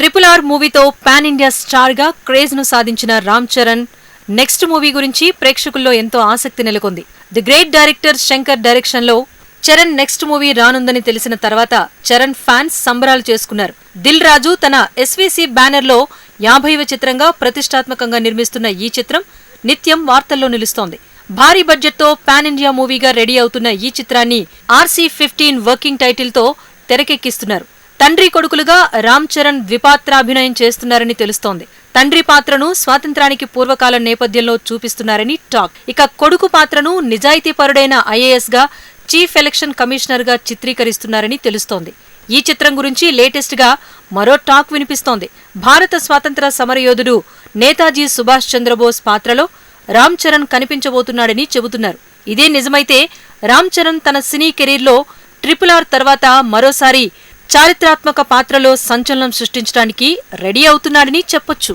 Triple R మూవీతో pan India స్టార్గా క్రేజ్ను సాధించిన రామ్ చరణ్ నెక్స్ట్ మూవీ గురించి ప్రేక్షకుల్లో ఎంతో ఆసక్తి నెలకొంది. ది గ్రేట్ డైరెక్టర్ శంకర్ డైరెక్షన్లో చరణ్ నెక్స్ట్ మూవీ రానుందని తెలిసిన తర్వాత చరణ్ ఫ్యాన్స్ సంబరాలు చేసుకున్నారు. దిల్ రాజు తన ఎస్వీసీ బ్యానర్లో యాభైవ చిత్రంగా ప్రతిష్టాత్మకంగా నిర్మిస్తున్న ఈ చిత్రం నిత్యం వార్తల్లో నిలుస్తోంది. భారీ బడ్జెట్తో పాన్ ఇండియా మూవీగా రెడీ అవుతున్న ఈ చిత్రాన్ని ఆర్సీ ఫిఫ్టీన్ వర్కింగ్ టైటిల్తో తెరకెక్కిస్తున్నారు. తండ్రి కొడుకులుగా రామ్ చరణ్ ద్విపాత్రాభినయం చేస్తున్నారని తెలుస్తోంది. తండ్రి పాత్రను స్వాతంత్రానికి పూర్వకాలం నేపథ్యంలో చూపిస్తున్నారని టాక్. ఇక కొడుకు పాత్రను నిజాయితీపరుడైన ఐఏఎస్గా చీఫ్ ఎలక్షన్ కమిషనర్గా చిత్రీకరిస్తున్నారని తెలుస్తోంది. ఈ చిత్రం గురించి లేటెస్ట్గా మరో టాక్ వినిపిస్తోంది. భారత స్వాతంత్ర సమరయోధుడు నేతాజీ సుభాష్ చంద్రబోస్ పాత్రలో రామ్ చరణ్ కనిపించబోతున్నాడని చెబుతున్నారు. ఇదే నిజమైతే రామ్ చరణ్ తన సినీ కెరీర్లో ట్రిపుల్ ఆర్ తర్వాత మరోసారి చారిత్రాత్మక పాత్రలో సంచలనం సృష్టించడానికి రెడీ అవుతున్నాడని చెప్పొచ్చు.